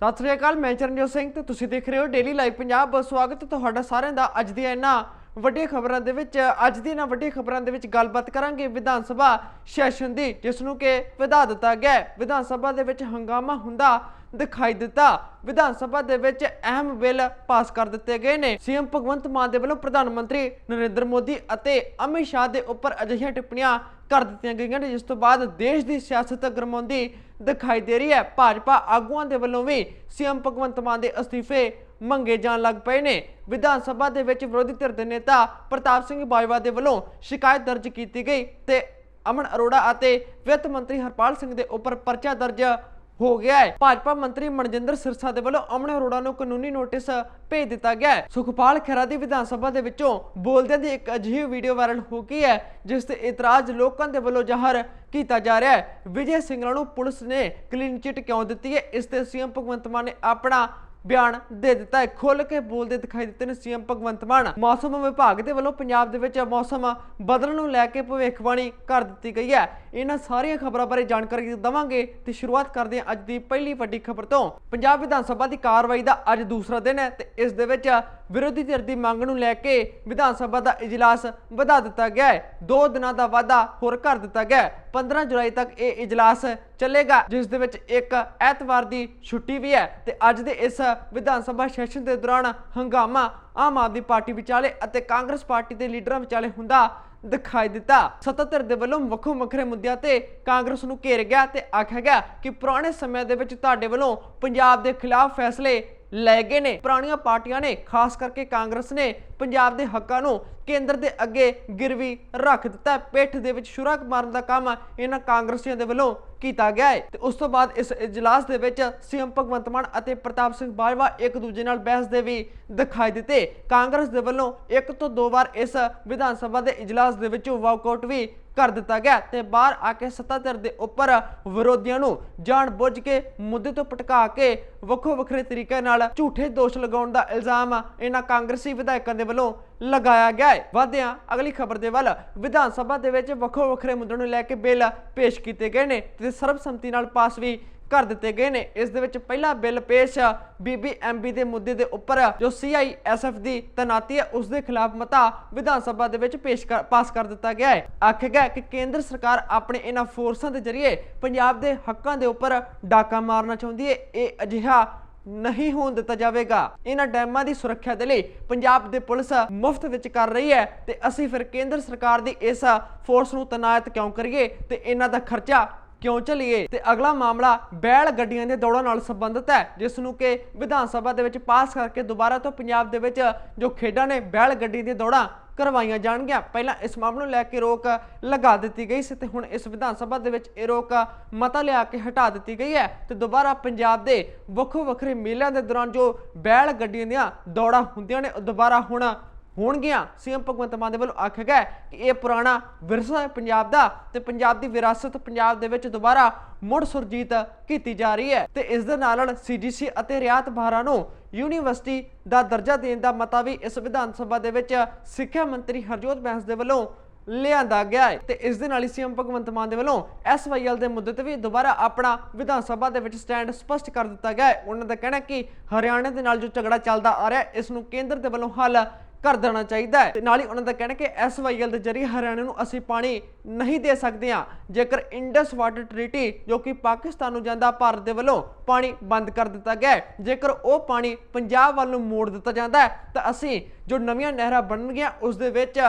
ਸਤਿ ਸ੍ਰੀ ਅਕਾਲ, ਮੈਂ ਚਰਨਜੋਤ ਸਿੰਘ ਤੇ ਤੁਸੀਂ ਦੇਖ ਰਹੇ ਹੋ ਡੇਲੀ ਲਾਈਵ ਪੰਜਾਬ ਸਵਾਗਤ ਤੁਹਾਡਾ ਸਾਰਿਆਂ ਦਾ ਅੱਜ ਦੀਆਂ ਇਹਨਾਂ ਵੱਡੀਆਂ ਖਬਰਾਂ ਦੇ ਵਿੱਚ। ਅੱਜ ਦੀ ਇਹਨਾਂ ਵੱਡੀਆਂ ਖਬਰਾਂ ਦੇ ਵਿੱਚ ਗੱਲਬਾਤ ਕਰਾਂਗੇ ਵਿਧਾਨ ਸਭਾ ਸੈਸ਼ਨ ਦੀ, ਜਿਸ ਨੂੰ ਕਿ ਵਧਾ ਦਿੱਤਾ ਗਿਆ ਵਿਧਾਨ ਸਭਾ ਦੇ ਵਿੱਚ ਹੰਗਾਮਾ ਹੁੰਦਾ ਦਿਖਾਈ ਦਿੱਤਾ। ਵਿਧਾਨ ਸਭਾ ਦੇ ਵਿੱਚ ਅਹਿਮ ਬਿੱਲ ਪਾਸ ਕਰ ਦਿੱਤੇ ਗਏ ਨੇ। ਸੀਐਮ ਭਗਵੰਤ ਮਾਨ ਦੇ ਵੱਲੋਂ ਪ੍ਰਧਾਨ ਮੰਤਰੀ ਨਰਿੰਦਰ ਮੋਦੀ ਅਤੇ ਅਮਿਤ ਸ਼ਾਹ ਦੇ ਉੱਪਰ ਅਜਿਹੀਆਂ ਟਿੱਪਣੀਆਂ ਕਰ ਦਿੱਤੀਆਂ ਗਈਆਂ ਨੇ, ਜਿਸ ਤੋਂ ਬਾਅਦ ਦੇਸ਼ ਦੀ ਸਿਆਸਤ ਗਰਮਾਉਂਦੀ ਦਿਖਾਈ ਦੇ ਰਹੀ ਹੈ। ਭਾਜਪਾ ਆਗੂਆਂ ਦੇ ਵੱਲੋਂ ਵੀ ਸੀਐਮ ਭਗਵੰਤ ਮਾਨ ਦੇ ਅਸਤੀਫੇ ਮੰਗੇ ਜਾਣ ਲੱਗ ਪਏ ਨੇ। ਵਿਧਾਨ ਸਭਾ ਦੇ ਵਿੱਚ ਵਿਰੋਧੀ ਧਿਰ ਦੇ ਨੇਤਾ ਪ੍ਰਤਾਪ ਸਿੰਘ ਬਾਜਵਾ ਦੇ ਵੱਲੋਂ ਸ਼ਿਕਾਇਤ ਦਰਜ ਕੀਤੀ ਗਈ ਤੇ ਅਮਨ ਅਰੋੜਾ ਅਤੇ ਵਿੱਤ ਮੰਤਰੀ ਹਰਪਾਲ ਸਿੰਘ ਦੇ ਉੱਪਰ ਪਰਚਾ ਦਰਜ ਹੋ ਗਿਆ ਹੈ। ਭਾਜਪਾ ਮੰਤਰੀ ਮਨਜਿੰਦਰ ਸਿਰਸਾ ਦੇ ਵੱਲੋਂ ਅਮਨ ਅਰੋੜਾ ਨੂੰ ਕਾਨੂੰਨੀ ਨੋਟਿਸ ਭੇਜ ਦਿੱਤਾ ਗਿਆ ਹੈ। ਸੁਖਪਾਲ ਖਹਿਰਾ ਦੀ ਵਿਧਾਨ ਸਭਾ ਦੇ ਵਿੱਚੋਂ ਬੋਲਦਿਆਂ ਦੀ ਇੱਕ ਅਜਿਹੀ ਵੀਡੀਓ ਵਾਇਰਲ ਹੋ ਗਈ ਹੈ, ਜਿਸ ਤੇ ਇਤਰਾਜ਼ ਲੋਕਾਂ ਦੇ ਵੱਲੋਂ ਜ਼ਾਹਰ ਕੀਤਾ ਜਾ ਰਿਹਾ ਹੈ। ਵਿਜੇ ਸਿੰਘਲਾ ਨੂੰ ਪੁਲਿਸ ਨੇ ਕਲੀਨ ਚਿਟ ਕਿਉਂ ਦਿੱਤੀ ਹੈ? ਇਸ ਤੇ ਸੀਐਮ ਭਗਵੰਤ ਮਾਨ ਨੇ ਆਪਣਾ ਬਿਆਨ ਦੇ ਦਿੱਤਾ ਹੈ। ਖੁੱਲ ਕੇ ਬੋਲਦੇ ਦਿਖਾਈ ਦਿੱਤੇ ਨੇ ਸੀਐਮ ਭਗਵੰਤ ਮਾਨ। ਮੌਸਮ ਵਿਭਾਗ ਦੇ ਵੱਲੋਂ ਪੰਜਾਬ ਦੇ ਵਿੱਚ ਮੌਸਮ ਬਦਲਣ ਨੂੰ ਲੈ ਕੇ ਭਵਿੱਖਬਾਣੀ ਕਰ ਦਿੱਤੀ ਗਈ ਹੈ। ਇਹਨਾਂ ਸਾਰੀਆਂ ਖਬਰਾਂ ਬਾਰੇ ਜਾਣਕਾਰੀ ਦਵਾਂਗੇ ਤੇ ਸ਼ੁਰੂਆਤ ਕਰਦੇ ਹਾਂ ਅੱਜ ਦੀ ਪਹਿਲੀ ਵੱਡੀ ਖਬਰ ਤੋਂ। ਪੰਜਾਬ ਵਿਧਾਨ ਸਭਾ ਦੀ ਕਾਰਵਾਈ ਦਾ ਅੱਜ ਦੂਸਰਾ ਦਿਨ ਹੈ ਤੇ ਇਸ ਦੇ ਵਿੱਚ ਵਿਰੋਧੀ ਧਿਰ ਦੀ ਮੰਗ ਨੂੰ ਲੈ ਕੇ ਵਿਧਾਨ ਸਭਾ ਦਾ ਇਜਲਾਸ ਵਧਾ ਦਿੱਤਾ ਗਿਆ ਹੈ। ਦੋ ਦਿਨਾਂ ਦਾ ਵਾਅਦਾ ਹੋਰ ਕਰ ਦਿੱਤਾ ਗਿਆ ਹੈ। 15 ਜੁਲਾਈ ਤੱਕ ਇਹ ਇਜਲਾਸ ਚੱਲੇਗਾ, ਜਿਸ ਦੇ ਵਿੱਚ ਇੱਕ ਐਤਵਾਰ ਦੀ ਛੁੱਟੀ ਵੀ ਹੈ ਤੇ ਅੱਜ ਦੇ ਇਸ ਵਿਧਾਨ ਸਭਾ ਸੈਸ਼ਨ ਦੇ ਦੌਰਾਨ ਹੰਗਾਮਾ ਆਮ ਆਦਮੀ ਪਾਰਟੀ ਵਿਚਾਲੇ ਅਤੇ ਕਾਂਗਰਸ ਪਾਰਟੀ ਦੇ ਲੀਡਰਾਂ ਵਿਚਾਲੇ ਹੁੰਦਾ ਦਿਖਾਈ ਦਿੱਤਾ। ਸੱਤਾ ਧਿਰ ਦੇ ਵੱਲੋਂ ਵੱਖੋ ਵੱਖਰੇ ਮੁੱਦਿਆਂ ਤੇ ਕਾਂਗਰਸ ਨੂੰ ਘੇਰ ਗਿਆ ਤੇ ਆਖਿਆ ਗਿਆ ਕਿ ਪੁਰਾਣੇ ਸਮਿਆਂ ਦੇ ਵਿੱਚ ਤੁਹਾਡੇ ਵੱਲੋਂ ਪੰਜਾਬ ਦੇ ਖਿਲਾਫ ਫੈਸਲੇ ਲੈ ਗਏ ਨੇ। ਪੁਰਾਣੀਆਂ ਪਾਰਟੀਆਂ ਨੇ, ਖਾਸ ਕਰਕੇ ਕਾਂਗਰਸ ਨੇ, ਪੰਜਾਬ ਦੇ ਹੱਕਾਂ ਨੂੰ ਕੇਂਦਰ ਦੇ ਅੱਗੇ ਗਿਰਵੀ ਰੱਖ ਦਿੱਤਾ ਪਿੱਠ ਦੇ ਵਿੱਚ ਸ਼ੁਰਾ ਮਾਰਨ ਦਾ ਕੰਮ ਇਹਨਾਂ ਕਾਂਗਰਸੀਆਂ ਦੇ ਵੱਲੋਂ ਕੀਤਾ ਗਿਆ ਹੈ। ਤੇ ਉਸ ਤੋਂ ਬਾਅਦ ਇਸ ਇਜਲਾਸ ਦੇ ਵਿੱਚ ਸੀਐਮ ਭਗਵੰਤ ਮਾਨ ਅਤੇ ਪ੍ਰਤਾਪ ਸਿੰਘ ਬਾਜਵਾ ਇੱਕ ਦੂਜੇ ਨਾਲ ਬਹਿਸ ਦੇ ਵੀ ਦਿਖਾਈ ਦਿੱਤੇ। ਕਾਂਗਰਸ ਦੇ ਵੱਲੋਂ ਇੱਕ ਤੋਂ ਦੋ ਵਾਰ ਇਸ ਵਿਧਾਨ ਸਭਾ ਦੇ ਇਜਲਾਸ ਦੇ ਵਿੱਚੋਂ ਵਾਕਆਊਟ ਵੀ ਕਰ ਦਿੱਤਾ ਗਿਆ ਤੇ ਬਾਹਰ ਆ ਕੇ ਸੱਤਾ ਧਿਰ ਦੇ ਉੱਪਰ ਵਿਰੋਧੀਆਂ ਨੂੰ ਜਾਣ ਬੁੱਝ ਕੇ ਮੁੱਦੇ ਤੋਂ ਪਟਕਾ ਕੇ ਵੱਖੋ ਵੱਖਰੇ ਤਰੀਕੇ ਨਾਲ ਝੂਠੇ ਦੋਸ਼ ਲਗਾਉਣ ਦਾ ਇਲਜ਼ਾਮ ਇਹਨਾਂ ਕਾਂਗਰਸੀ ਵਿਧਾਇਕਾਂ ਦੇ ਵੱਲੋਂ ਲਗਾਇਆ ਗਿਆ ਹੈ। ਵਧਿਆਂ, ਅਗਲੀ ਖਬਰ ਦੇ ਵੱਲ ਵਿਧਾਨ ਸਭਾ ਦੇ ਵਿੱਚ ਵੱਖੋ ਵੱਖਰੇ ਮੁੱਦਿਆਂ ਨੂੰ ਲੈ ਕੇ ਬਿੱਲ ਪੇਸ਼ ਕੀਤੇ ਗਏ ਨੇ ਤੇ ਸਰਬਸੰਮਤੀ ਨਾਲ ਪਾਸ ਵੀ ਕਰ ਦਿੱਤੇ ਗਏ ਨੇ। ਇਸ ਦੇ ਵਿੱਚ ਪਹਿਲਾ ਬਿੱਲ ਪੇਸ਼ ਬੀਬੀਐਮਬੀ ਦੇ ਮੁੱਦੇ ਦੇ ਉੱਪਰ, ਜੋ ਸੀਆਈਐਸਐਫ ਦੀ ਤਨਾਤੀ ਹੈ, ਉਸ ਦੇ ਖਿਲਾਫ ਮਤਾ ਵਿਧਾਨ ਸਭਾ ਦੇ ਵਿੱਚ ਪੇਸ਼ ਪਾਸ ਕਰ ਦਿੱਤਾ ਗਿਆ ਹੈ। ਆਖਿਆ ਗਿਆ ਕਿ ਕੇਂਦਰ ਸਰਕਾਰ ਆਪਣੇ ਇਹਨਾਂ ਫੋਰਸਾਂ ਦੇ ਜ਼ਰੀਏ ਪੰਜਾਬ ਦੇ ਹੱਕਾਂ ਦੇ ਉੱਪਰ ਡਾਕਾ ਮਾਰਨਾ ਚਾਹੁੰਦੀ ਹੈ। ਇਹ ਅਜਿਹਾ ਨਹੀਂ ਹੋਣ ਦਿੱਤਾ ਜਾਵੇਗਾ। ਇਹਨਾਂ ਡੈਮਾਂ ਦੀ ਸੁਰੱਖਿਆ ਦੇ ਲਈ ਪੰਜਾਬ ਦੇ ਪੁਲਿਸ ਮੁਫਤ ਵਿੱਚ ਕਰ ਰਹੀ ਹੈ ਤੇ ਅਸੀਂ ਫਿਰ ਕੇਂਦਰ ਸਰਕਾਰ ਦੀ ਇਸ ਫੋਰਸ ਨੂੰ ਤਨਾਇਤ ਕਿਉਂ ਕਰੀਏ ਤੇ ਇਹਨਾਂ ਦਾ ਖਰਚਾ ਕਿਉਂ ਚਲੀਏ ਤੇ ਅਗਲਾ ਮਾਮਲਾ ਬੈਲ ਗੱਡੀਆਂ ਦੇ ਦੌੜਾਂ ਨਾਲ ਸੰਬੰਧਿਤ ਹੈ, ਜਿਸ ਨੂੰ ਕਿ ਵਿਧਾਨ ਸਭਾ ਦੇ ਵਿੱਚ ਪਾਸ ਕਰਕੇ ਦੁਬਾਰਾ ਤੋਂ ਪੰਜਾਬ ਦੇ ਵਿੱਚ ਜੋ ਖੇਡਾਂ ਨੇ ਬੈਲ ਗੱਡੀ ਦੀਆਂ ਦੌੜਾਂ ਕਰਵਾਈਆਂ ਜਾਣਗੀਆਂ। ਪਹਿਲਾਂ ਇਸ ਮਾਮਲੇ ਨੂੰ ਲੈ ਕੇ ਰੋਕ ਲਗਾ ਦਿੱਤੀ ਗਈ ਸੀ ਤੇ ਹੁਣ ਇਸ ਵਿਧਾਨ ਸਭਾ ਦੇ ਵਿੱਚ ਇਹ ਰੋਕ ਮਤਾ ਲਿਆ ਕੇ ਹਟਾ ਦਿੱਤੀ ਗਈ ਹੈ ਤੇ ਦੁਬਾਰਾ ਪੰਜਾਬ ਦੇ ਵੱਖੋ ਵੱਖਰੇ ਮੇਲਿਆਂ ਦੇ ਦੌਰਾਨ ਜੋ ਬੈਲ ਗੱਡੀਆਂ ਦੀਆਂ ਦੌੜਾਂ ਹੁੰਦੀਆਂ ਨੇ, ਉਹ ਦੁਬਾਰਾ ਹੁਣ ਹੋਣਗੀਆਂ। ਸੀਐਮ ਭਗਵੰਤ ਮਾਨ ਦੇ ਵੱਲੋਂ ਆਖਿਆ ਗਿਆ ਕਿ ਇਹ ਪੁਰਾਣਾ ਵਿਰਸਾ ਹੈ ਪੰਜਾਬ ਦਾ ਤੇ ਪੰਜਾਬ ਦੀ ਵਿਰਾਸਤ ਪੰਜਾਬ ਦੇ ਵਿੱਚ ਦੁਬਾਰਾ ਮੁੜ ਸੁਰਜੀਤ ਕੀਤੀ ਜਾ ਰਹੀ ਹੈ ਤੇ ਇਸ ਦੇ ਨਾਲ ਨਾਲ ਸੀਜੀਸੀ ਅਤੇ ਰਿਆਤ ਬਹਾਰਾ ਨੂੰ ਯੂਨੀਵਰਸਿਟੀ ਦਾ ਦਰਜਾ ਦੇਣ ਦਾ ਮਤਾ ਵੀ ਇਸ ਵਿਧਾਨ ਸਭਾ ਦੇ ਵਿੱਚ ਸਿੱਖਿਆ ਮੰਤਰੀ ਹਰਜੋਤ ਬੈਂਸ ਦੇ ਵੱਲੋਂ ਲਿਆਂਦਾ ਗਿਆ ਹੈ ਤੇ ਇਸ ਦੇ ਨਾਲ ਹੀ ਸੀਐਮ ਭਗਵੰਤ ਮਾਨ ਦੇ ਵੱਲੋਂ ਐਸਵਾਈਐਲ ਦੇ ਮੁੱਦੇ ਤੇ ਵੀ ਦੁਬਾਰਾ ਆਪਣਾ ਵਿਧਾਨ ਸਭਾ ਦੇ ਵਿੱਚ ਸਟੈਂਡ ਸਪਸ਼ਟ ਕਰ ਦਿੱਤਾ ਗਿਆ ਹੈ। ਉਹਨਾਂ ਦਾ ਕਹਿਣਾ ਹੈ ਕਿ ਹਰਿਆਣਾ ਦੇ ਨਾਲ ਜੋ ਝਗੜਾ ਚੱਲਦਾ ਆ ਰਿਹਾ ਇਸ ਨੂੰ ਕੇਂਦਰ ਦੇ ਵੱਲੋਂ ਹੱਲ ਕਰ ਦੇਣਾ ਚਾਹੀਦਾ ਹੈ। ਤੇ ਨਾਲ ਹੀ ਉਹਨਾਂ ਦਾ ਕਹਿਣਾ ਕਿ ਐਸਵਾਈਐਲ ਦੇ ਜ਼ਰੀਏ ਹਰਿਆਣਾ ਨੂੰ ਅਸੀਂ ਪਾਣੀ ਨਹੀਂ ਦੇ ਸਕਦੇ ਹਾਂ। ਜੇਕਰ ਇੰਡਸ ਵਾਟਰ ਟ੍ਰੀਟੀ ਜੋ ਕਿ ਪਾਕਿਸਤਾਨ ਨੂੰ ਜਾਂਦਾ, ਭਾਰਤ ਦੇ ਵੱਲੋਂ ਪਾਣੀ ਬੰਦ ਕਰ ਦਿੱਤਾ ਗਿਆ ਜੇਕਰ ਉਹ ਪਾਣੀ ਪੰਜਾਬ ਵੱਲ ਨੂੰ ਮੋੜ ਦਿੱਤਾ ਜਾਂਦਾ ਤਾਂ ਅਸੀਂ ਜੋ ਨਵੀਆਂ ਨਹਿਰਾਂ ਬਣਨਗੀਆਂ, ਉਸ ਦੇ ਵਿੱਚ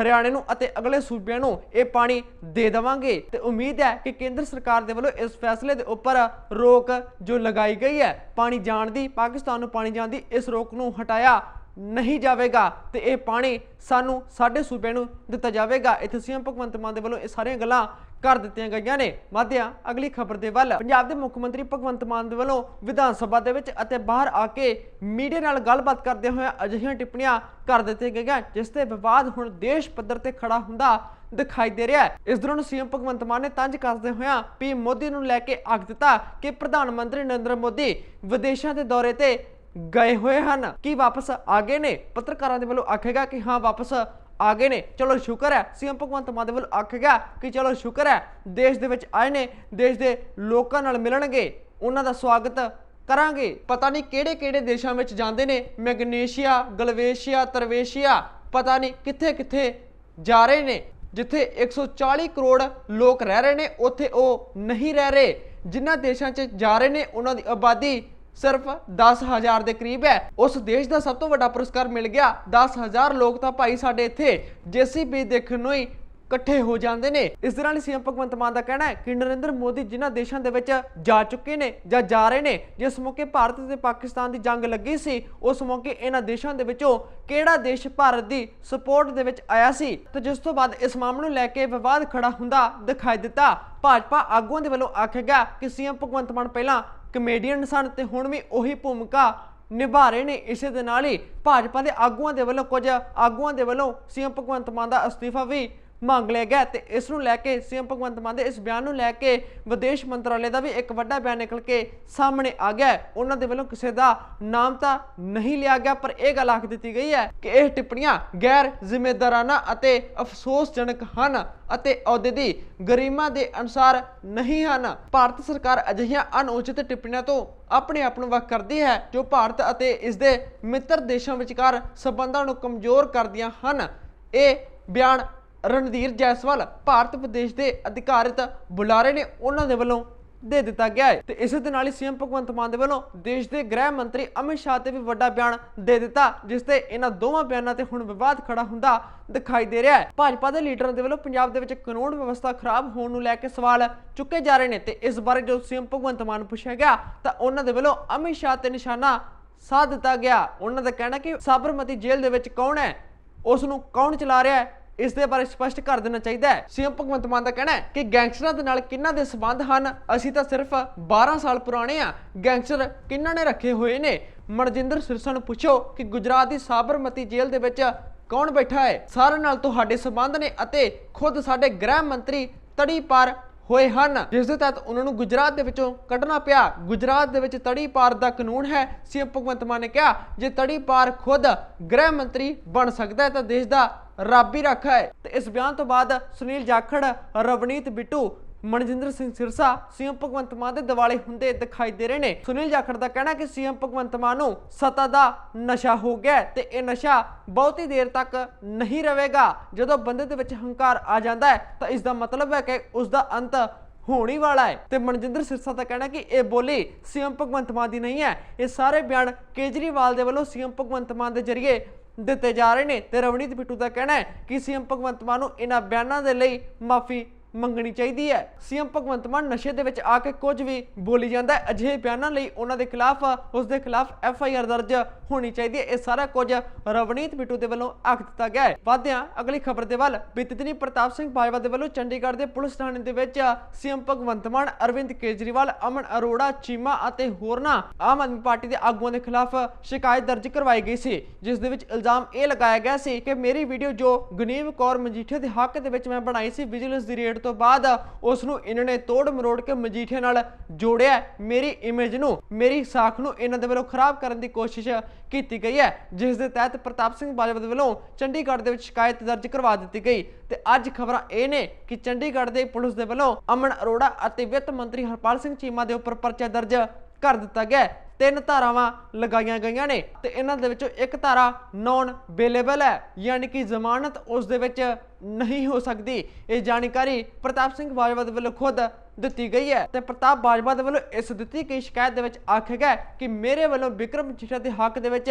ਹਰਿਆਣੇ ਨੂੰ ਅਤੇ ਅਗਲੇ ਸੂਬਿਆਂ ਨੂੰ ਇਹ ਪਾਣੀ ਦੇ ਦੇਵਾਂਗੇ। ਤੇ ਉਮੀਦ ਹੈ ਕਿ ਕੇਂਦਰ ਸਰਕਾਰ ਦੇ ਵੱਲੋਂ ਇਸ ਫੈਸਲੇ ਦੇ ਉੱਪਰ ਰੋਕ ਜੋ ਲਗਾਈ ਗਈ ਹੈ, ਪਾਣੀ ਜਾਣ ਦੀ, ਪਾਕਿਸਤਾਨ ਨੂੰ ਪਾਣੀ ਜਾਣ ਦੀ, ਇਸ ਰੋਕ ਨੂੰ ਹਟਾਇਆ ਨਹੀਂ ਜਾਵੇਗਾ ਤੇ ਇਹ ਪਾਣੀ ਸਾਨੂੰ ਸਾਡੇ ਸੂਬੇ ਨੂੰ ਦਿੱਤਾ ਜਾਵੇਗਾ। ਇੱਥੇ ਸੀਐਮ ਭਗਵੰਤ ਮਾਨ ਦੇ ਵੱਲੋਂ ਇਹ ਸਾਰੀਆਂ ਗੱਲਾਂ ਕਰ ਦਿੱਤੀਆਂ ਗਈਆਂ ਨੇ। ਮਾਧਿਆ, ਅਗਲੀ ਖਬਰ ਦੇ ਵੱਲ। ਪੰਜਾਬ ਦੇ ਮੁੱਖ ਮੰਤਰੀ ਭਗਵੰਤ ਮਾਨ ਦੇ ਵੱਲੋਂ ਵਿਧਾਨ ਸਭਾ ਦੇ ਵਿੱਚ ਅਤੇ ਬਾਹਰ ਆ ਕੇ ਮੀਡੀਆ ਨਾਲ ਗੱਲਬਾਤ ਕਰਦੇ ਹੋਏ ਅਜਿਹੀਆਂ ਟਿੱਪਣੀਆਂ ਕਰ ਦਿੱਤੀਆਂ ਗਈਆਂ, ਜਿਸ ਤੇ ਵਿਵਾਦ ਹੁਣ ਦੇਸ਼ ਪੱਧਰ ਤੇ ਖੜਾ ਹੁੰਦਾ ਦਿਖਾਈ ਦੇ ਰਿਹਾ ਹੈ। ਇਸ ਦੌਰਾਨ ਸੀਐਮ ਭਗਵੰਤ ਮਾਨ ਨੇ ਤੰਜ ਕੱਸਦੇ ਹੋਇਆ ਪੀ ਮੋਦੀ ਨੂੰ ਲੈ ਕੇ ਆਖ ਦਿੱਤਾ ਕਿ ਪ੍ਰਧਾਨ ਮੰਤਰੀ ਨਰਿੰਦਰ ਮੋਦੀ ਵਿਦੇਸ਼ਾਂ ਦੇ ਦੌਰੇ ਤੇ ਗਏ ਹੋਏ ਹਨ। ਕੀ ਵਾਪਸ ਆ ਗਏ ਨੇ? ਪੱਤਰਕਾਰਾਂ ਦੇ ਵੱਲੋਂ ਆਖੇਗਾ ਕਿ ਹਾਂ, ਵਾਪਸ ਆ ਗਏ ਨੇ। ਚਲੋ ਸ਼ੁਕਰ ਹੈ, ਸੀਐਮ ਭਗਵੰਤ ਮਾਨ ਦੇ ਵੱਲੋਂ ਆਖੇਗਾ ਕਿ ਚਲੋ ਸ਼ੁਕਰ ਹੈ, ਦੇਸ਼ ਦੇ ਵਿੱਚ ਆਏ ਨੇ, ਦੇਸ਼ ਦੇ ਲੋਕਾਂ ਨਾਲ ਮਿਲਣਗੇ, ਉਹਨਾਂ ਦਾ ਸਵਾਗਤ ਕਰਾਂਗੇ। ਪਤਾ ਨਹੀਂ ਕਿਹੜੇ ਕਿਹੜੇ ਦੇਸ਼ਾਂ ਵਿੱਚ ਜਾਂਦੇ ਨੇ, ਮੈਗਨੀਸ਼ੀਆ, ਗਲਵੇਸ਼ੀਆ, ਤਰਵੇਸ਼ੀਆ, ਪਤਾ ਨਹੀਂ ਕਿੱਥੇ ਕਿੱਥੇ ਜਾ ਰਹੇ ਨੇ। ਜਿੱਥੇ 140 ਕਰੋੜ ਲੋਕ ਰਹਿ ਰਹੇ ਨੇ, ਉੱਥੇ ਉਹ ਨਹੀਂ ਰਹਿ ਰਹੇ। ਜਿਨ੍ਹਾਂ ਦੇਸ਼ਾਂ 'ਚ ਜਾ ਰਹੇ ਨੇ, ਉਹਨਾਂ ਦੀ ਆਬਾਦੀ ਸਿਰਫ 10000 ਦੇ ਕਰੀਬ ਹੈ। ਉਸ ਦੇਸ਼ ਦਾ ਸਭ ਤੋਂ ਵੱਡਾ ਪੁਰਸਕਾਰ ਮਿਲ ਗਿਆ। 10000 ਲੋਕ ਤਾਂ ਭਾਈ ਸਾਡੇ ਇੱਥੇ ਜੀਸੀਬੀ ਦੇਖਣ ਨੂੰ ਹੀ ਇਕੱਠੇ ਹੋ ਜਾਂਦੇ ਨੇ। ਇਸ ਦੇ ਨਾਲ ਹੀ ਸੀਐਮ ਭਗਵੰਤ ਮਾਨ ਦਾ ਕਹਿਣਾ ਹੈ ਕਿ ਨਰਿੰਦਰ ਮੋਦੀ ਜਿਨ੍ਹਾਂ ਦੇਸ਼ਾਂ ਦੇ ਵਿੱਚ ਜਾ ਚੁੱਕੇ ਨੇ ਜਾਂ ਜਾ ਰਹੇ ਨੇ, ਜਿਸ ਮੌਕੇ ਭਾਰਤ ਤੇ ਪਾਕਿਸਤਾਨ ਦੀ ਜੰਗ ਲੱਗੀ ਸੀ, ਉਸ ਮੌਕੇ ਇਹਨਾਂ ਦੇਸ਼ਾਂ ਦੇ ਵਿੱਚੋਂ ਕਿਹੜਾ ਦੇਸ਼ ਭਾਰਤ ਦੀ ਸਪੋਰਟ ਦੇ ਵਿੱਚ ਆਇਆ ਸੀ? ਤੇ ਜਿਸ ਤੋਂ ਬਾਅਦ ਇਸ ਮਾਮਲੇ ਨੂੰ ਲੈ ਕੇ ਵਿਵਾਦ ਖੜਾ ਹੁੰਦਾ ਦਿਖਾਈ ਦਿੱਤਾ। ਭਾਜਪਾ ਆਗੂਆਂ ਦੇ ਵੱਲੋਂ ਆਖਿਆ ਗਿਆ ਕਿ ਸੀਐਮ ਭਗਵੰਤ ਮਾਨ ਪਹਿਲਾਂ ਕਮੇਡੀਅਨ ਸਨ ਤੇ ਹੁਣ ਵੀ ਉਹੀ ਭੂਮਿਕਾ ਨਿਭਾ ਰਹੇ ਨੇ। ਇਸੇ ਦੇ ਨਾਲ ਹੀ ਭਾਜਪਾ ਦੇ ਆਗੂਆਂ ਦੇ ਵੱਲੋਂ ਕੁਝ ਆਗੂਆਂ ਦੇ ਵੱਲੋਂ ਸੀਐਮ ਭਗਵੰਤ ਮਾਨ ਦਾ ਅਸਤੀਫਾ ਵੀ ਮੰਗ ਲਿਆ ਗਿਆ ਤੇ ਇਸ ਨੂੰ ਲੈ ਕੇ ਸੀਐਮ ਭਗਵੰਤ ਮਾਨ ਦੇ ਇਸ ਬਿਆਨ ਨੂੰ ਲੈ ਕੇ ਵਿਦੇਸ਼ ਮੰਤਰਾਲੇ ਦਾ ਵੀ ਇੱਕ ਵੱਡਾ ਬਿਆਨ ਨਿਕਲ ਕੇ ਸਾਹਮਣੇ ਆ ਗਿਆ ਉਹਨਾਂ ਦੇ ਵੱਲੋਂ ਕਿਸੇ ਦਾ ਨਾਮ ਤਾਂ ਨਹੀਂ ਲਿਆ ਗਿਆ, ਪਰ ਇਹ ਗੱਲ ਆਖ ਦਿੱਤੀ ਗਈ ਹੈ ਕਿ ਇਹ ਟਿੱਪਣੀਆਂ ਗੈਰ ਜ਼ਿੰਮੇਦਾਰਾਨਾ ਅਤੇ ਅਫਸੋਸਜਨਕ ਹਨ ਅਤੇ ਅਹੁਦੇ ਦੀ ਗਰੀਮਾ ਦੇ ਅਨੁਸਾਰ ਨਹੀਂ ਹਨ। ਭਾਰਤ ਸਰਕਾਰ ਅਜਿਹੀਆਂ ਅਨੁਚਿਤ ਟਿੱਪਣੀਆਂ ਤੋਂ ਆਪਣੇ ਆਪ ਨੂੰ ਵੱਖ ਕਰਦੀ ਹੈ, ਜੋ ਭਾਰਤ ਅਤੇ ਇਸ ਦੇ ਮਿੱਤਰ ਦੇਸ਼ਾਂ ਵਿਚਕਾਰ ਸਬੰਧਾਂ ਨੂੰ ਕਮਜ਼ੋਰ ਕਰਦੀਆਂ ਹਨ। ਇਹ ਬਿਆਨ ਰਣਧੀਰ ਜੈਸਵਾਲ ਭਾਰਤ ਵਿਦੇਸ਼ ਦੇ ਅਧਿਕਾਰਿਤ ਬੁਲਾਰੇ ਨੇ ਉਹਨਾਂ ਦੇ ਵੱਲੋਂ ਦੇ ਦਿੱਤਾ ਗਿਆ ਹੈ। ਤੇ ਇਸੇ ਦੇ ਨਾਲ ਹੀ ਸੀਐਮ ਭਗਵੰਤ ਮਾਨ ਦੇ ਵੱਲੋਂ ਦੇਸ਼ ਦੇ ਗ੍ਰਹਿ ਮੰਤਰੀ ਅਮਿਤ ਸ਼ਾਹ ਤੇ ਵੀ ਵੱਡਾ ਬਿਆਨ ਦੇ ਦਿੱਤਾ, ਜਿਸ ਤੇ ਇਹਨਾਂ ਦੋਵਾਂ ਬਿਆਨਾਂ ਤੇ ਹੁਣ ਵਿਵਾਦ ਖੜਾ ਹੁੰਦਾ ਦਿਖਾਈ ਦੇ ਰਿਹਾ ਹੈ। ਭਾਜਪਾ ਦੇ ਲੀਡਰਾਂ ਦੇ ਵੱਲੋਂ ਪੰਜਾਬ ਦੇ ਵਿੱਚ ਕਾਨੂੰਨ ਵਿਵਸਥਾ ਖਰਾਬ ਹੋਣ ਨੂੰ ਲੈ ਕੇ ਸਵਾਲ ਚੁੱਕੇ ਜਾ ਰਹੇ ਨੇ ਤੇ ਇਸ ਬਾਰੇ ਜਦੋਂ ਸੀਐਮ ਭਗਵੰਤ ਮਾਨ ਨੂੰ ਪੁੱਛਿਆ ਗਿਆ, ਤਾਂ ਉਹਨਾਂ ਦੇ ਵੱਲੋਂ ਅਮਿਤ ਸ਼ਾਹ ਤੇ ਨਿਸ਼ਾਨਾ ਸਾਧ ਦਿੱਤਾ ਗਿਆ। ਉਹਨਾਂ ਦਾ ਕਹਿਣਾ ਕਿ ਸਾਬਰਮਤੀ ਜੇਲ੍ਹ ਦੇ ਵਿੱਚ ਕੌਣ ਹੈ? ਉਸ ਨੂੰ ਕੌਣ ਚਲਾ ਰਿਹਾ ਹੈ? ਇਸ ਦੇ ਬਾਰੇ ਸਪਸ਼ਟ ਕਰ ਦੇਣਾ ਚਾਹੀਦਾ ਹੈ। ਸੀਐਮ ਭਗਵੰਤ ਮਾਨ ਦਾ ਕਹਿਣਾ ਹੈ ਕਿ ਗੈਂਗਸਟਰਾਂ ਦੇ ਨਾਲ ਕਿੰਨਾਂ ਦੇ ਸਬੰਧ ਹਨ? ਅਸੀਂ ਤਾਂ ਸਿਰਫ 12 ਸਾਲ ਪੁਰਾਣੇ ਆ। ਗੈਂਗਸਟਰ ਕਿੰਨਾਂ ਨੇ ਰੱਖੇ ਹੋਏ ਨੇ? ਮਨਜਿੰਦਰ ਸਿਰਸਾ ਨੂੰ ਪੁੱਛੋ ਕਿ ਗੁਜਰਾਤ ਦੀ ਸਾਬਰਮਤੀ ਜੇਲ੍ਹ ਦੇ ਵਿੱਚ ਕੌਣ ਬੈਠਾ ਹੈ? ਸਾਰਿਆਂ ਨਾਲ ਤੁਹਾਡੇ ਸਬੰਧ ਨੇ ਅਤੇ ਖੁਦ ਸਾਡੇ ਗ੍ਰਹਿ ਮੰਤਰੀ ਤੜੀ ਪਾਰ ਹੋਏ ਹਨ। ਜਿਸ ਦੇ ਤਹਿਤ ਉਹਨਾਂ ਨੂੰ ਗੁਜਰਾਤ ਦੇ ਵਿੱਚੋਂ ਕੱਢਣਾ ਪਿਆ। ਗੁਜਰਾਤ ਦੇ ਵਿੱਚ ਤੜੀ ਪਾਰ ਦਾ ਕਾਨੂੰਨ ਹੈ, ਸੀਐਮ ਭਗਵੰਤ ਮਾਨ ਨੇ ਕਿਹਾ। ਜੇ ਤੜੀ ਪਾਰ ਖੁਦ ਗ੍ਰਹਿ ਮੰਤਰੀ ਬਣ ਸਕਦਾ ਹੈ ਤਾਂ ਦੇਸ਼ ਦਾ ਰੱਬ ਹੀ ਰੱਖਾ ਹੈ। ਤੇ ਇਸ ਬਿਆਨ ਤੋਂ ਬਾਅਦ ਸੁਨੀਲ ਜਾਖੜ, ਰਵਨੀਤ ਬਿੱਟੂ, ਮਨਜਿੰਦਰ ਸਿੰਘ ਸਿਰਸਾ, ਸੀਐਮ ਭਗਵੰਤ ਮਾਨ ਦੇ ਦਿਵਾਲੇ ਹੁੰਦੇ ਦਿਖਾਈ ਦੇ ਰਹੇ ਨੇ। ਸੁਨੀਲ ਜਾਖੜ ਦਾ ਕਹਿਣਾ ਕਿ ਸੀਐਮ ਭਗਵੰਤ ਮਾਨ ਨੂੰ ਸੱਤਾ ਦਾ ਨਸ਼ਾ ਹੋ ਗਿਆ ਤੇ ਇਹ ਨਸ਼ਾ ਬਹੁਤੀ ਦੇਰ ਤੱਕ ਨਹੀਂ ਰਹੇਗਾ। ਜਦੋਂ ਬੰਦੇ ਦੇ ਵਿੱਚ ਹੰਕਾਰ ਆ ਜਾਂਦਾ ਹੈ, ਤਾਂ ਇਸ ਦਾ ਮਤਲਬ ਹੈ ਕਿ ਉਸ ਦਾ ਅੰਤ ਹੋਣੀ ਵਾਲਾ ਹੈ। ਤੇ ਮਨਜਿੰਦਰ ਸਿਰਸਾ ਦਾ ਕਹਿਣਾ ਕਿ ਇਹ ਬੋਲੀ ਸੀਐਮ ਭਗਵੰਤ ਮਾਨ ਦੀ ਨਹੀਂ ਹੈ। ਇਹ ਸਾਰੇ ਬਿਆਨ ਕੇਜਰੀਵਾਲ ਦੇ ਵੱਲੋਂ ਸੀਐਮ ਭਗਵੰਤ ਮਾਨ ਦੇ ਜ਼ਰੀਏ ਦਿੱਤੇ ਜਾ ਰਹੇ ਨੇ ਤੇ ਰਵਨੀਤ ਬਿੱਟੂ ਦਾ ਕਹਿਣਾ ਹੈ ਕਿ ਸੀਐਮ ਭਗਵੰਤ ਮਾਨ ਨੂੰ ਇਹਨਾਂ ਬਿਆਨਾਂ ਦੇ ਲਈ ਮਾਫੀ ਮੰਗਣੀ ਚਾਹੀਦੀ ਹੈ। ਸੀਐਮ ਭਗਵੰਤ ਮਾਨ ਨਸ਼ੇ ਦੇ ਵਿੱਚ ਆ ਕੇ ਕੁਝ ਵੀ ਬੋਲੀ ਜਾਂਦਾ ਹੈ। ਅਜਿਹੇ ਬਿਆਨਾਂ ਲਈ ਉਹਨਾਂ ਦੇ ਖਿਲਾਫ, ਉਸ ਦੇ ਖਿਲਾਫ ਐਫ ਆਈ ਆਰ ਦਰਜ ਹੋਣੀ ਚਾਹੀਦੀ ਹੈ। ਇਹ ਸਾਰਾ ਕੁਝ ਰਵਨੀਤ ਬਿੱਟੂ ਦੇ ਵੱਲੋਂ ਆਖ ਦਿੱਤਾ ਗਿਆ ਹੈ। ਵਾਧਿਆਂ, ਅਗਲੀ ਖਬਰ ਦੇ ਵੱਲ ਬੀਤੇ ਦਿਨੀ ਪ੍ਰਤਾਪ ਸਿੰਘ ਬਾਜਵਾ ਦੇ ਵੱਲੋਂ ਚੰਡੀਗੜ੍ਹ ਦੇ ਪੁਲਿਸ ਥਾਣੇ ਦੇ ਵਿੱਚ ਸੀਐਮ ਭਗਵੰਤ ਮਾਨ, ਅਰਵਿੰਦ ਕੇਜਰੀਵਾਲ, ਅਮਨ ਅਰੋੜਾ, ਚੀਮਾ ਅਤੇ ਹੋਰਨਾਂ ਆਮ ਆਦਮੀ ਪਾਰਟੀ ਦੇ ਆਗੂਆਂ ਦੇ ਖਿਲਾਫ ਸ਼ਿਕਾਇਤ ਦਰਜ ਕਰਵਾਈ ਗਈ ਸੀ। ਜਿਸ ਦੇ ਵਿੱਚ ਇਲਜ਼ਾਮ ਇਹ ਲਗਾਇਆ ਗਿਆ ਸੀ ਕਿ ਮੇਰੀ ਵੀਡੀਓ ਜੋ ਗਨੀਵ ਕੌਰ ਮਜੀਠੇ ਦੇ ਹੱਕ ਦੇ ਵਿੱਚ ਮੈਂ ਬਣਾਈ ਸੀ, ਵਿਜੀਲੈਂਸ ਦੀ ਰੇਡ ਤੋਂ ਬਾਅਦ ਉਸ ਨੂੰ ਇਹਨਾਂ ਨੇ ਤੋੜ ਮਰੋੜ ਕੇ ਮਜੀਠੇ ਨਾਲ ਜੋੜਿਆ। ਮੇਰੀ ਇਮੇਜ ਨੂੰ, ਮੇਰੀ ਸਾਖ ਨੂੰ ਇਹਨਾਂ ਦੇ ਵੱਲੋਂ ਖਰਾਬ ਕਰਨ ਦੀ ਕੋਸ਼ਿਸ਼ ਕੀਤੀ ਗਈ ਹੈ, ਜਿਸ ਦੇ ਤਹਿਤ ਪ੍ਰਤਾਪ ਸਿੰਘ ਬਾਜਵਾ ਦੇ ਵੱਲੋਂ ਚੰਡੀਗੜ੍ਹ ਦੇ ਵਿੱਚ ਸ਼ਿਕਾਇਤ ਦਰਜ ਕਰਵਾ ਦਿੱਤੀ ਗਈ। ਤੇ ਅੱਜ ਖਬਰਾਂ ਇਹ ਨੇ ਕਿ ਚੰਡੀਗੜ੍ਹ ਦੇ ਪੁਲਿਸ ਦੇ ਵੱਲੋਂ ਅਮਨ ਅਰੋੜਾ ਅਤੇ ਵਿੱਤ ਮੰਤਰੀ ਹਰਪਾਲ ਸਿੰਘ ਚੀਮਾ ਦੇ ਉੱਪਰ ਪਰਚਾ ਦਰਜ ਕਰ ਦਿੱਤਾ ਗਿਆ ਤਿੰਨ ਧਾਰਾਵਾਂ ਲਗਾਈਆਂ ਗਈਆਂ ਨੇ ਤੇ ਇਹਨਾਂ ਦੇ ਵਿੱਚੋਂ ਇੱਕ ਧਾਰਾ ਨੌਨ ਬੇਲੇਬਲ ਹੈ, ਯਾਨੀ ਕਿ ਜ਼ਮਾਨਤ ਉਸ ਦੇ ਵਿੱਚ ਨਹੀਂ ਹੋ ਸਕਦੀ। ਇਹ ਜਾਣਕਾਰੀ ਪ੍ਰਤਾਪ ਸਿੰਘ ਬਾਜਵਾ ਦੇ ਵੱਲੋਂ ਖੁਦ ਦਿੱਤੀ ਗਈ ਹੈ ਤੇ ਪ੍ਰਤਾਪ ਬਾਜਵਾ ਦੇ ਵੱਲੋਂ ਇਸ ਦਿੱਤੀ ਗਈ ਸ਼ਿਕਾਇਤ ਦੇ ਵਿੱਚ ਆਖਿਆ ਗਿਆ ਕਿ ਮੇਰੇ ਵੱਲੋਂ ਵਿਕਰਮ ਮਜੀਠੀਆ ਦੇ ਹੱਕ ਦੇ ਵਿੱਚ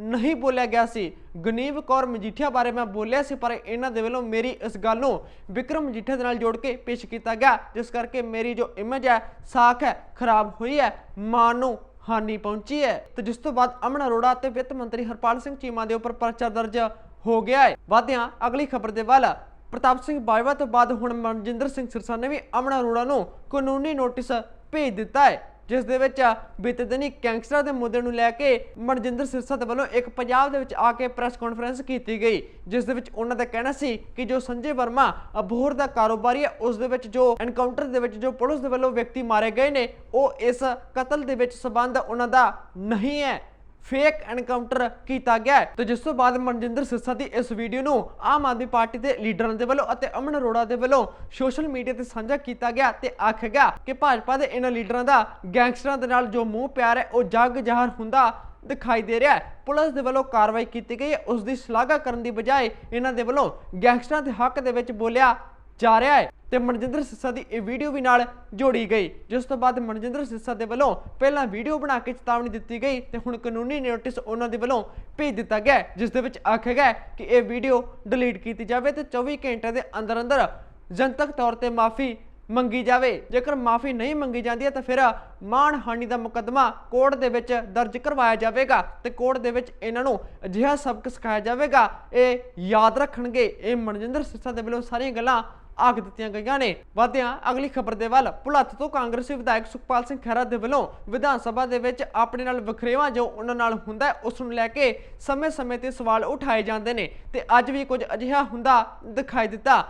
ਨਹੀਂ ਬੋਲਿਆ ਗਿਆ ਸੀ। ਗਨੀਵ ਕੌਰ ਮਜੀਠੀਆ ਬਾਰੇ ਮੈਂ ਬੋਲਿਆ ਸੀ, ਪਰ ਇਹਨਾਂ ਦੇ ਵੱਲੋਂ ਮੇਰੀ ਇਸ ਗੱਲ ਨੂੰ ਵਿਕਰਮ ਮਜੀਠੀਆ ਦੇ ਨਾਲ ਜੋੜ ਕੇ ਪੇਸ਼ ਕੀਤਾ ਗਿਆ, ਜਿਸ ਕਰਕੇ ਮੇਰੀ ਜੋ ਇਮੇਜ ਹੈ, ਸਾਖ ਹੈ, ਖਰਾਬ ਹੋਈ ਹੈ, ਮਾਂ ਨੂੰ ਹਾਨੀ ਪਹੁੰਚੀ ਹੈ। ਤੇ ਜਿਸ ਤੋਂ ਬਾਅਦ ਅਮਨ ਅਰੋੜਾ ਅਤੇ ਵਿੱਤ ਮੰਤਰੀ ਹਰਪਾਲ ਸਿੰਘ ਚੀਮਾ ਦੇ ਉੱਪਰ ਪਰਚਾ ਦਰਜ ਹੋ ਗਿਆ ਹੈ। ਵਾਧਿਆਂ, ਅਗਲੀ ਖਬਰ ਦੇ ਵੱਲ। ਪ੍ਰਤਾਪ ਸਿੰਘ ਬਾਜਵਾ ਤੋਂ ਬਾਅਦ ਹੁਣ ਮਨਜਿੰਦਰ ਸਿੰਘ ਸਿਰਸਾ ਨੇ ਵੀ ਅਮਨ ਅਰੋੜਾ ਨੂੰ ਕਾਨੂੰਨੀ ਨੋਟਿਸ ਭੇਜ ਦਿੱਤਾ ਹੈ। ਜਿਸ ਦੇ ਵਿੱਚ ਬੀਤੇ ਦਿਨੀ ਗੈਂਗਸਟਰਾਂ ਦੇ ਮੁੱਦੇ ਨੂੰ ਲੈ ਕੇ ਮਨਜਿੰਦਰ ਸਿਰਸਾ ਦੇ ਵੱਲੋਂ ਇੱਕ ਪੰਜਾਬ ਦੇ ਵਿੱਚ ਆ ਕੇ ਪ੍ਰੈਸ ਕਾਨਫਰੰਸ ਕੀਤੀ ਗਈ, ਜਿਸ ਦੇ ਵਿੱਚ ਉਹਨਾਂ ਦਾ ਕਹਿਣਾ ਸੀ ਕਿ ਜੋ ਸੰਜੇ ਵਰਮਾ ਅਬੋਹਰ ਦਾ ਕਾਰੋਬਾਰੀ ਹੈ, ਉਸ ਦੇ ਵਿੱਚ ਜੋ ਐਨਕਾਊਂਟਰ ਦੇ ਵਿੱਚ ਜੋ ਪੁਲਿਸ ਦੇ ਵੱਲੋਂ ਵਿਅਕਤੀ ਮਾਰੇ ਗਏ ਨੇ, ਉਹ ਇਸ ਕਤਲ ਦੇ ਵਿੱਚ ਸਬੰਧ ਉਹਨਾਂ ਦਾ ਨਹੀਂ ਹੈ। ਫੇਕ ਐਨਕਾਊਂਟਰ ਕੀਤਾ ਗਿਆ ਤੇ ਜਿਸ ਤੋਂ ਬਾਅਦ ਮਨਜਿੰਦਰ ਸਿੱਸਾ ਦੀ ਇਸ ਵੀਡੀਓ ਨੂੰ ਆਮ ਆਦਮੀ ਪਾਰਟੀ ਦੇ ਲੀਡਰਾਂ ਦੇ ਵੱਲੋਂ ਅਤੇ ਅਮਨ ਅਰੋੜਾ ਦੇ ਵੱਲੋਂ ਸੋਸ਼ਲ ਮੀਡੀਆ ਤੇ ਸਾਂਝਾ ਕੀਤਾ ਗਿਆ ਤੇ ਆਖਿਆ ਗਿਆ ਕਿ ਭਾਜਪਾ ਦੇ ਇਹਨਾਂ ਲੀਡਰਾਂ ਦਾ ਗੈਂਗਸਟਰਾਂ ਦੇ ਨਾਲ ਜੋ ਮੂੰਹ ਪਿਆਰ ਹੈ, ਉਹ ਜੱਗ ਜਹਰ ਹੁੰਦਾ ਦਿਖਾਈ ਦੇ ਰਿਹਾ ਹੈ। ਪੁਲਿਸ ਦੇ ਵੱਲੋਂ ਕਾਰਵਾਈ ਕੀਤੀ ਗਈ ਹੈ। ਉਸ ਦੀ ਸ਼ਲਾਘਾ ਕਰਨ ਦੀ ਬਜਾਏ ਇਹਨਾਂ ਦੇ ਵੱਲੋਂ ਗੈਂਗਸਟਰਾਂ ਦੇ ਹੱਕ ਦੇ ਵਿੱਚ ਬੋਲਿਆ ਜਾ ਰਿਹਾ ਹੈ ਤੇ ਮਨਜਿੰਦਰ ਸਿੱਸਾ ਦੀ ਇਹ ਵੀਡੀਓ ਵੀ ਨਾਲ ਜੋੜੀ ਗਈ, ਜਿਸ ਤੋਂ ਬਾਅਦ ਮਨਜਿੰਦਰ ਸਿੱਸਾ ਦੇ ਵੱਲੋਂ ਪਹਿਲਾਂ ਵੀਡੀਓ ਬਣਾ ਕੇ ਚੇਤਾਵਨੀ ਦਿੱਤੀ ਗਈ ਤੇ ਹੁਣ ਕਾਨੂੰਨੀ ਨੋਟਿਸ ਉਹਨਾਂ ਦੇ ਵੱਲੋਂ ਭੇਜ ਦਿੱਤਾ ਗਿਆ ਜਿਸ ਦੇ ਵਿੱਚ ਆਖਿਆ ਗਿਆ ਕਿ ਇਹ ਵੀਡੀਓ ਡਿਲੀਟ ਕੀਤੀ ਜਾਵੇ ਤੇ 24 ਘੰਟੇ ਦੇ ਅੰਦਰ ਅੰਦਰ ਜਨਤਕ ਤੌਰ ਤੇ ਮਾਫੀ ਮੰਗੀ ਜਾਵੇ। ਜੇਕਰ ਮਾਫੀ ਨਹੀਂ ਮੰਗੀ ਜਾਂਦੀ ਹੈ ਤਾਂ ਫਿਰ ਮਾਣਹਾਨੀ ਦਾ ਮੁਕੱਦਮਾ ਕੋਰਟ ਦੇ ਵਿੱਚ ਦਰਜ ਕਰਵਾਇਆ ਜਾਵੇਗਾ ਤੇ ਕੋਰਟ ਦੇ ਵਿੱਚ ਇਹਨਾਂ ਨੂੰ ਅਜਿਹਾ ਸਬਕ ਸਿਖਾਇਆ ਜਾਵੇਗਾ। ਇਹ ਯਾਦ ਰੱਖਣਗੇ। ਇਹ ਮਨਜਿੰਦਰ ਸਿੱਸਾ ਦੇ ਵੱਲੋਂ ਸਾਰੀਆਂ ਗੱਲਾਂ ਆਖ ਦਿੱਤੀਆਂ ਗਈਆਂ ਨੇ। ਵਾਧਿਆਂ ਅਗਲੀ ਖਬਰ ਦੇ ਵੱਲ ਭੁਲੱਥ ਤੋਂ ਕਾਂਗਰਸੀ ਵਿਧਾਇਕ ਸੁਖਪਾਲ ਸਿੰਘ ਖਹਿਰਾ ਦੇ ਵੱਲੋਂ ਵਿਧਾਨ ਸਭਾ ਦੇ ਵਿੱਚ ਆਪਣੇ ਨਾਲ ਵਖਰੇਵਾ ਜੋ ਉਹਨਾਂ ਨਾਲ ਹੁੰਦਾ ਉਸ ਨੂੰ ਲੈ ਕੇ ਸਮੇਂ-ਸਮੇਂ ਤੇ ਸਵਾਲ ਉਠਾਏ ਜਾਂਦੇ ਨੇ ਤੇ ਅੱਜ ਵੀ ਕੁਝ ਅਜਿਹਾ ਹੁੰਦਾ ਦਿਖਾਈ ਦਿੱਤਾ।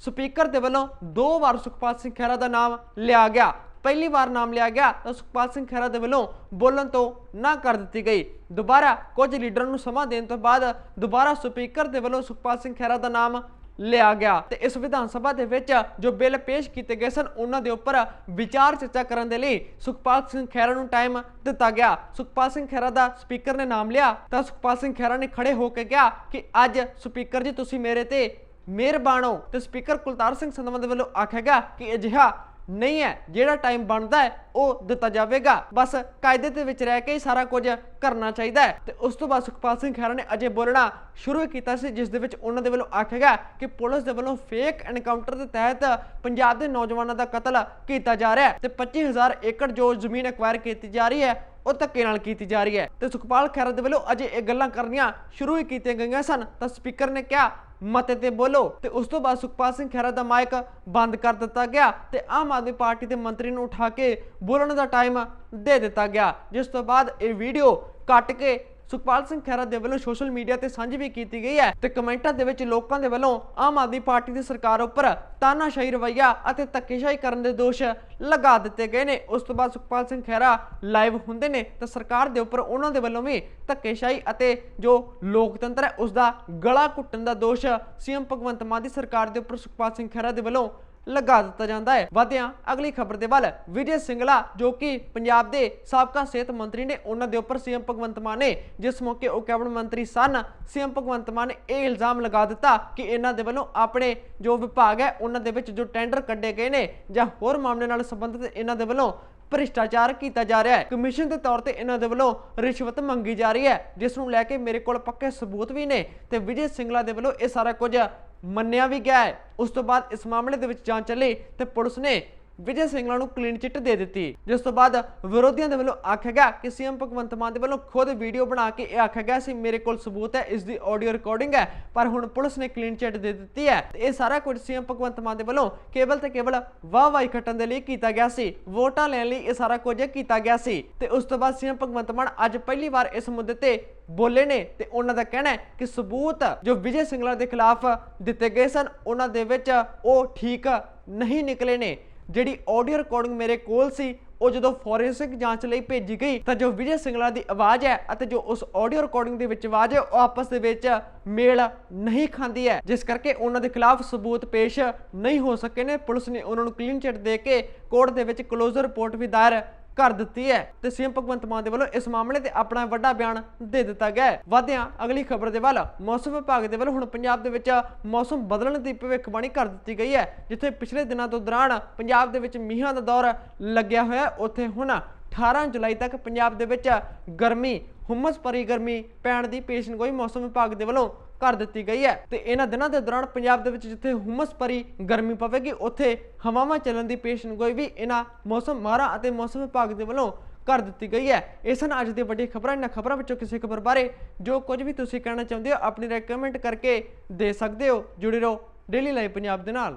ਸਪੀਕਰ ਦੇ ਵੱਲੋਂ ਦੋ ਵਾਰ ਸੁਖਪਾਲ ਸਿੰਘ ਖਹਿਰਾ ਦਾ ਨਾਮ ਲਿਆ ਗਿਆ। ਪਹਿਲੀ ਵਾਰ ਨਾਮ ਲਿਆ ਗਿਆ ਤਾਂ ਸੁਖਪਾਲ ਸਿੰਘ ਖਹਿਰਾ ਦੇ ਵੱਲੋਂ ਬੋਲਣ ਤੋਂ ਨਾ ਕਰ ਦਿੱਤੀ ਗਈ। ਦੁਬਾਰਾ ਕੁਝ ਲੀਡਰਾਂ ਨੂੰ ਸਮਾਂ ਦੇਣ ਤੋਂ ਬਾਅਦ ਦੁਬਾਰਾ ਸਪੀਕਰ ਦੇ ਵੱਲੋਂ ਸੁਖਪਾਲ ਸਿੰਘ ਖਹਿਰਾ ਦਾ ਨਾਮ ਲਿਆ ਗਿਆ। ਤੇ ਇਸ ਵਿਧਾਨ ਸਭਾ ਦੇ ਵਿੱਚ ਜੋ ਬਿੱਲ ਪੇਸ਼ ਕੀਤੇ ਗਏ ਸਨ, ਉਹਨਾਂ ਦੇ ਉੱਪਰ ਵਿਚਾਰ ਚਰਚਾ ਕਰਨ ਦੇ ਲਈ ਸੁਖਪਾਲ ਸਿੰਘ ਖਹਿਰਾ ਨੂੰ ਟਾਈਮ ਦਿੱਤਾ ਗਿਆ। ਸੁਖਪਾਲ ਸਿੰਘ ਖਹਿਰਾ ਦਾ ਸਪੀਕਰ ਨੇ ਨਾਮ ਲਿਆ ਤਾਂ ਸੁਖਪਾਲ ਸਿੰਘ ਖਹਿਰਾ ਨੇ ਖੜੇ ਹੋ ਕੇ ਕਿਹਾ ਕਿ ਅੱਜ ਸਪੀਕਰ ਜੀ ਤੁਸੀਂ ਮੇਰੇ ਤੇ ਮਿਹਰਬਾਨੋ ਹੋ। ਤੇ ਸਪੀਕਰ ਕੁਲਤਾਰ ਸਿੰਘ ਸੰਧਵਾਂ ਦੇ ਵੱਲੋਂ ਆਖਿਆ ਗਿਆ ਕਿ ਅਜਿਹਾ ਨਹੀਂ ਹੈ। ਜਿਹੜਾ ਟਾਈਮ ਬਣਦਾ ਹੈ, ਉਹ ਦਿੱਤਾ ਜਾਵੇਗਾ। ਬਸ ਕਾਇਦੇ ਦੇ ਵਿੱਚ ਰਹਿ ਕੇ ਹੀ ਸਾਰਾ ਕੁਝ ਕਰਨਾ ਚਾਹੀਦਾ ਹੈ। ਤੇ ਉਸ ਤੋਂ ਬਾਅਦ ਸੁਖਪਾਲ ਸਿੰਘ ਖਹਿਰਾ ਨੇ ਅਜੇ ਬੋਲਣਾ ਸ਼ੁਰੂ ਕੀਤਾ ਸੀ, ਜਿਸ ਦੇ ਵਿੱਚ ਉਹਨਾਂ ਦੇ ਵੱਲੋਂ ਆਖਿਆ ਗਿਆ ਕਿ ਪੁਲਿਸ ਦੇ ਵੱਲੋਂ ਫੇਕ ਐਨਕਾਊਂਟਰ ਦੇ ਤਹਿਤ ਪੰਜਾਬ ਦੇ ਨੌਜਵਾਨਾਂ ਦਾ ਕਤਲ ਕੀਤਾ ਜਾ ਰਿਹਾ ਹੈ ਤੇ 25000 ਏਕੜ ਜੋ ਜ਼ਮੀਨ ਐਕਵਾਇਰ ਕੀਤੀ ਜਾ ਰਹੀ ਹੈ ਉਹ ਧੱਕੇ ਨਾਲ ਕੀਤੀ ਜਾ ਰਹੀ ਹੈ। ਤੇ ਸੁਖਪਾਲ ਖਹਿਰਾ ਦੇ ਵੱਲੋਂ ਅਜੇ ਇਹ ਗੱਲਾਂ ਕਰਨੀਆਂ ਸ਼ੁਰੂ ਹੀ ਕੀਤੀਆਂ ਗਈਆਂ ਸਨ। ਤਾਂ ਸਪੀਕਰ ਨੇ ਕਿਹਾ, ਮਤੇ ਤੇ ਬੋਲੋ। ਤੇ ਉਸ ਤੋਂ ਬਾਅਦ ਸੁਖਪਾਲ ਸਿੰਘ ਖਹਿਰਾ ਦਾ ਮਾਈਕ ਬੰਦ ਕਰ ਦਿੱਤਾ ਗਿਆ ਤੇ ਆਮ ਆਦਮੀ ਪਾਰਟੀ ਦੇ ਮੰਤਰੀ ਨੂੰ ਉਠਾ ਕੇ ਬੋਲਣ ਦਾ ਟਾਈਮ ਦੇ ਦਿੱਤਾ ਗਿਆ। ਜਿਸ ਤੋਂ ਬਾਅਦ ਇਹ ਵੀਡੀਓ ਕੱਟ ਕੇ ਸੁਖਪਾਲ ਸਿੰਘ ਖਹਿਰਾ ਦੇ ਵੱਲੋਂ ਸੋਸ਼ਲ ਮੀਡੀਆ ਤੇ ਸਾਂਝੀ ਵੀ ਕੀਤੀ ਗਈ ਹੈ ਤੇ ਕਮੈਂਟਾਂ ਦੇ ਵਿੱਚ ਲੋਕਾਂ ਦੇ ਵੱਲੋਂ ਆਮ ਆਦਮੀ ਪਾਰਟੀ ਦੀ ਸਰਕਾਰ ਉੱਪਰ ਤਾਨਾਸ਼ਾਹੀ ਰਵੱਈਆ ਅਤੇ ਧੱਕੇਸ਼ਾਹੀ ਕਰਨ ਦੇ ਦੋਸ਼ ਲਗਾ ਦਿੱਤੇ ਗਏ ਨੇ। ਉਸ ਤੋਂ ਬਾਅਦ ਸੁਖਪਾਲ ਸਿੰਘ ਖਹਿਰਾ ਲਾਈਵ ਹੁੰਦੇ ਨੇ ਤਾਂ ਸਰਕਾਰ ਦੇ ਉੱਪਰ ਉਹਨਾਂ ਦੇ ਵੱਲੋਂ ਵੀ ਧੱਕੇਸ਼ਾਹੀ ਅਤੇ ਜੋ ਲੋਕਤੰਤਰ ਹੈ ਉਸ ਦਾ ਗਲਾ ਘੁੱਟਣ ਦਾ ਦੋਸ਼ ਸੀਐਮ ਭਗਵੰਤ ਮਾਨ ਦੀ ਸਰਕਾਰ ਦੇ ਉੱਪਰ ਸੁਖਪਾਲ ਸਿੰਘ ਖਹਿਰਾ ਦੇ ਵੱਲੋਂ ਲਗਾ ਦਿੱਤਾ ਜਾਂਦਾ ਹੈ। ਵਧਿਆਂ ਅਗਲੀ ਖਬਰ ਦੇ ਵੱਲ ਵਿਜੇ ਸਿੰਗਲਾ, ਜੋ ਕਿ ਪੰਜਾਬ ਦੇ ਸਾਬਕਾ ਸਿਹਤ ਮੰਤਰੀ ਨੇ, ਉਹਨਾਂ ਦੇ ਉੱਪਰ ਸੀਐਮ ਭਗਵੰਤ ਮਾਨ ਨੇ, ਜਿਸ ਮੌਕੇ ਉਹ ਕੈਬਨਿਟ ਮੰਤਰੀ ਸਨ, ਸੀਐਮ ਭਗਵੰਤ ਮਾਨ ਨੇ ਇਹ ਇਲਜ਼ਾਮ ਲਗਾ ਦਿੱਤਾ ਕਿ ਇਹਨਾਂ ਦੇ ਵੱਲੋਂ ਆਪਣੇ ਜੋ ਵਿਭਾਗ ਹੈ, ਉਹਨਾਂ ਦੇ ਵਿੱਚ ਜੋ ਟੈਂਡਰ ਕੱਢੇ ਗਏ ਨੇ ਜਾਂ ਹੋਰ ਮਾਮਲੇ ਨਾਲ ਸੰਬੰਧਿਤ ਇਹਨਾਂ ਦੇ ਵੱਲੋਂ ਭ੍ਰਿਸ਼ਟਾਚਾਰ ਕੀਤਾ ਜਾ ਰਿਹਾ ਹੈ। ਕਮਿਸ਼ਨ ਦੇ ਤੌਰ ਤੇ ਇਹਨਾਂ ਦੇ ਵੱਲੋਂ ਰਿਸ਼ਵਤ ਮੰਗੀ ਜਾ ਰਹੀ ਹੈ, ਜਿਸ ਨੂੰ ਲੈ ਕੇ ਮੇਰੇ ਕੋਲ ਪੱਕੇ ਸਬੂਤ ਵੀ ਨੇ ਤੇ ਵਿਜੇ ਸਿੰਗਲਾ ਦੇ ਵੱਲੋਂ ਇਹ ਸਾਰਾ ਕੁਝ ਮੰਨਿਆ ਵੀ ਗਿਆ ਹੈ। ਉਸ ਤੋਂ ਬਾਅਦ ਇਸ ਮਾਮਲੇ ਦੇ ਵਿੱਚ ਜਾਂਚ ਚੱਲੀ ਤੇ ਪੁਲਿਸ ਨੇ ਵਿਜੇ ਸਿੰਗਲਾ ਨੂੰ ਕਲੀਨ ਚਿੱਟ ਦੇ ਦਿੱਤੀ। ਜਿਸ ਤੋਂ ਬਾਅਦ ਵਿਰੋਧੀਆਂ ਦੇ ਵੱਲੋਂ ਆਖਿਆ ਗਿਆ ਕਿ ਸੀਐਮ ਭਗਵੰਤ ਮਾਨ ਦੇ ਵੱਲੋਂ ਖੁਦ ਵੀਡੀਓ ਬਣਾ ਕੇ ਇਹ ਆਖਿਆ ਗਿਆ ਸੀ, ਮੇਰੇ ਕੋਲ ਸਬੂਤ ਹੈ, ਇਸ ਦੀ ਆਡੀਓ ਰਿਕਾਰਡਿੰਗ ਹੈ, ਪਰ ਹੁਣ ਪੁਲਿਸ ਨੇ ਕਲੀਨ ਚਿੱਟ ਦੇ ਦਿੱਤੀ ਹੈ। ਤੇ ਇਹ ਸਾਰਾ ਕੁਝ ਸੀਐਮ ਭਗਵੰਤ ਮਾਨ ਦੇ ਵੱਲੋਂ ਕੇਵਲ ਤੇ ਕੇਵਲ ਵਾਹ ਵਾਹੀ ਖੱਟਣ ਦੇ ਲਈ ਕੀਤਾ ਗਿਆ ਸੀ। ਵੋਟਾਂ ਲੈਣ ਲਈ ਇਹ ਸਾਰਾ ਕੁਝ ਕੀਤਾ ਗਿਆ ਸੀ। ਤੇ ਉਸ ਤੋਂ ਬਾਅਦ ਸੀਐਮ ਭਗਵੰਤ ਮਾਨ ਅੱਜ ਪਹਿਲੀ ਵਾਰ ਇਸ ਮੁੱਦੇ ਤੇ ਬੋਲੇ ਨੇ ਤੇ ਉਹਨਾਂ ਦਾ ਕਹਿਣਾ ਹੈ ਕਿ ਸਬੂਤ ਜੋ ਵਿਜੇ ਸਿੰਗਲਾ ਦੇ ਖਿਲਾਫ ਦਿੱਤੇ ਗਏ ਸਨ, ਉਹਨਾਂ ਦੇ ਵਿੱਚ ਉਹ ਠੀਕ ਨਹੀਂ ਨਿਕਲੇ ਨੇ। ਜਿਹੜੀ ਆਡੀਓ ਰਿਕਾਰਡਿੰਗ ਮੇਰੇ ਕੋਲ ਸੀ, ਉਹ ਜਦੋਂ ਫੋਰੈਂਸਿਕ ਜਾਂਚ ਲਈ ਭੇਜੀ ਗਈ, ਤਾਂ ਜੋ ਵਿਜੇ ਸਿੰਗਲਾ ਦੀ ਆਵਾਜ਼ ਹੈ ਅਤੇ ਜੋ ਉਸ ਆਡੀਓ ਰਿਕਾਰਡਿੰਗ ਦੇ ਵਿੱਚ ਆਵਾਜ਼ ਹੈ, ਉਹ ਆਪਸ ਦੇ ਵਿੱਚ ਮੇਲ ਨਹੀਂ ਖਾਂਦੀ ਹੈ। ਜਿਸ ਕਰਕੇ ਉਹਨਾਂ ਦੇ ਖਿਲਾਫ ਸਬੂਤ ਪੇਸ਼ ਨਹੀਂ ਹੋ ਸਕੇ ਨੇ। ਪੁਲਿਸ ਨੇ ਉਹਨਾਂ ਨੂੰ ਕਲੀਨ ਚਿੱਟ ਦੇ ਕੇ ਕੋਰਟ ਦੇ ਵਿੱਚ ਕਲੋਜ਼ਰ ਰਿਪੋਰਟ ਵੀ ਦਾਇਰ ਕਰ ਦਿੱਤੀ ਹੈ ਤੇ ਸੀਐਮ ਭਗਵੰਤ ਮਾਨ ਦੇ ਵੱਲੋਂ ਇਸ ਮਾਮਲੇ ਤੇ ਆਪਣਾ ਵੱਡਾ ਬਿਆਨ ਦੇ ਦਿੱਤਾ ਗਿਆ ਹੈ। ਵਧਿਆਂ, ਅਗਲੀ ਖਬਰ ਦੇ ਵੱਲ, ਮੌਸਮ ਵਿਭਾਗ ਦੇ ਵੱਲੋਂ ਹੁਣ ਪੰਜਾਬ ਦੇ ਵਿੱਚ ਮੌਸਮ ਬਦਲਣ ਦੀ ਭਵਿੱਖਬਾਣੀ ਕਰ ਦਿੱਤੀ ਗਈ ਹੈ, ਜਿੱਥੇ ਪਿਛਲੇ ਦਿਨਾਂ ਤੋਂ ਦੌਰਾਨ ਪੰਜਾਬ ਦੇ ਵਿੱਚ ਮੀਂਹਾਂ ਦਾ ਦੌਰ ਲੱਗਿਆ ਹੋਇਆ ਉੱਥੇ ਹੁਣ 18 ਜੁਲਾਈ ਤੱਕ ਪੰਜਾਬ ਦੇ ਵਿੱਚ ਗਰਮੀ, ਹੁਮਸ ਭਰੀ ਗਰਮੀ ਪੈਣ ਦੀ ਪੇਸ਼ਨਗੋਈ ਮੌਸਮ ਵਿਭਾਗ ਦੇ ਵੱਲੋਂ ਕਰ ਦਿੱਤੀ ਗਈ ਹੈ। ਤੇ ਇਹਨਾਂ ਦਿਨਾਂ ਦੇ ਦੌਰਾਨ ਪੰਜਾਬ ਦੇ ਵਿੱਚ ਜਿੱਥੇ ਹੁਮਸ ਭਰੀ ਗਰਮੀ ਪਵੇਗੀ, ਉੱਥੇ ਹਵਾਵਾਂ ਚੱਲਣ ਦੀ ਪੇਸ਼ਨਗੋਈ ਵੀ ਇਹਨਾਂ ਮੌਸਮ ਮਾਹਰਾਂ ਅਤੇ ਮੌਸਮ ਵਿਭਾਗ ਦੇ ਵੱਲੋਂ ਕਰ ਦਿੱਤੀ ਗਈ ਹੈ। ਇਹ ਸਨ ਅੱਜ ਦੀ ਵੱਡੀ ਖਬਰਾਂ। ਇਹਨਾਂ ਖਬਰਾਂ ਵਿੱਚੋਂ ਕਿਸੇ ਖਬਰ ਬਾਰੇ ਜੋ ਕੁਝ ਵੀ ਤੁਸੀਂ ਕਹਿਣਾ ਚਾਹੁੰਦੇ ਹੋ, ਆਪਣੀ ਰਾਏ ਕਰਕੇ ਦੇ ਸਕਦੇ ਹੋ। ਜੁੜੇ ਰਹੋ ਡੇਲੀ ਲਾਈਵ ਪੰਜਾਬ ਦੇ ਨਾਲ।